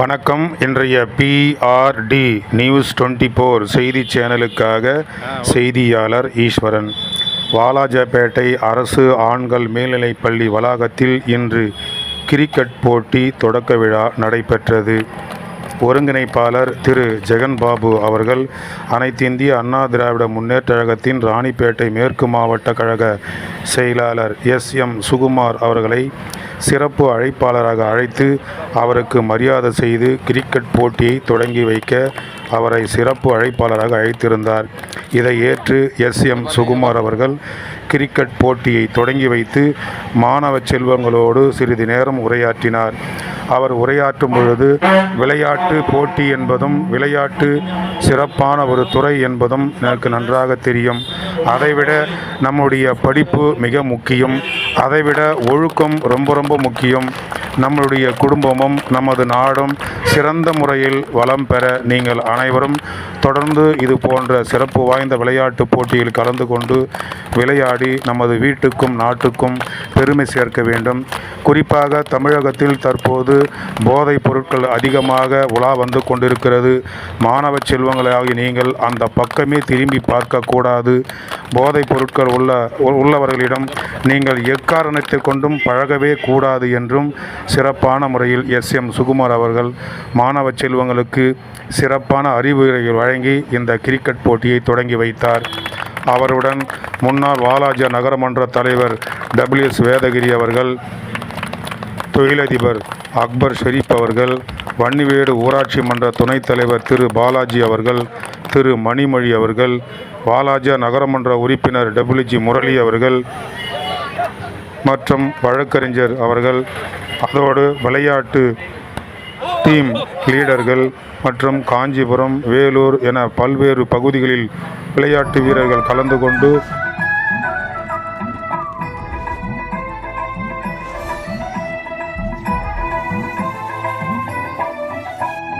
வணக்கம். இன்றைய BRT news twenty four செய்தி சேனலுக்காக செய்தியாளர் ஈஸ்வரன். வாலாஜாபேட்டை அரசு ஆண்கள் மேல்நிலைப்பள்ளி வளாகத்தில் இன்று கிரிக்கெட் போட்டி தொடக்க விழா நடைபெற்றது. ஒருங்கிணைப்பாளர் திரு ஜெகன்பாபு அவர்கள் அனைத்திந்திய அண்ணா திராவிட முன்னேற்ற கழகத்தின் ராணிப்பேட்டை மேற்கு மாவட்ட கழக செயலாளர் எஸ். எம். சுகுமார் அவர்களை சிறப்பு அழைப்பாளராக அழைத்து அவருக்கு மரியாதை செய்து கிரிக்கெட் போட்டியை தொடங்கி வைக்க அவரை சிறப்பு அழைப்பாளராக அழைத்திருந்தார். இதை ஏற்று எஸ். எம். சுகுமார் அவர்கள் கிரிக்கெட் போட்டியை தொடங்கி வைத்து மாணவ செல்வங்களோடு சிறிது நேரம் உரையாற்றினார். அவர் உரையாற்றும் பொழுது விளையாட்டு போட்டி என்பதும் விளையாட்டு சிறப்பான ஒரு துறை என்பதும் எனக்கு நன்றாக தெரியும். அதைவிட நம்முடைய படிப்பு மிக முக்கியம். அதைவிட ஒழுக்கம் ரொம்ப ரொம்ப முக்கியம். நம்மளுடைய குடும்பமும் நமது நாடும் சிறந்த முறையில் வளம் பெற நீங்கள் அனைவரும் தொடர்ந்து இது போன்ற சிறப்பு வாய்ந்த விளையாட்டு போட்டியில் கலந்து கொண்டு விளையாடி நமது வீட்டுக்கும் நாட்டுக்கும் பெருமை சேர்க்க வேண்டும். குறிப்பாக தமிழகத்தில் தற்போது போதைப் பொருட்கள் அதிகமாக உலா வந்து கொண்டிருக்கிறது. மாணவ செல்வங்களாகி நீங்கள் அந்த பக்கமே திரும்பி பார்க்கக்கூடாது போதைப் பொருட்கள் உள்ள உள்ளவர்களிடம் நீங்கள் எக்காரணத்தை கொண்டும் பழகவே கூடாது என்றும் சிறப்பான முறையில் எஸ் எம் சுகுமார் அவர்கள் மாணவ செல்வங்களுக்கு சிறப்பான அறிவுரைகள் வழங்கி இந்த கிரிக்கெட் போட்டியை தொடங்கி வைத்தார். அவருடன் முன்னாள் வாலாஜா நகரமன்ற தலைவர் டபிள்யூ எஸ் வேதகிரி அவர்கள் தொழிலதிபர் அக்பர் ஷெரீப் அவர்கள் வன்னிவேடு ஊராட்சி மன்ற துணைத் தலைவர் திரு பாலாஜி அவர்கள் திரு மணிமொழி அவர்கள் வாலாஜா நகரமன்ற உறுப்பினர் டபிள்யூஜி முரளி அவர்கள் மற்றும் வழக்கறிஞர் அவர்கள். அதோடு விளையாட்டு டீம் லீடர்கள் மற்றும் காஞ்சிபுரம் வேலூர் என பல்வேறு பகுதிகளில் விளையாட்டு வீரர்கள் கலந்து கொண்டு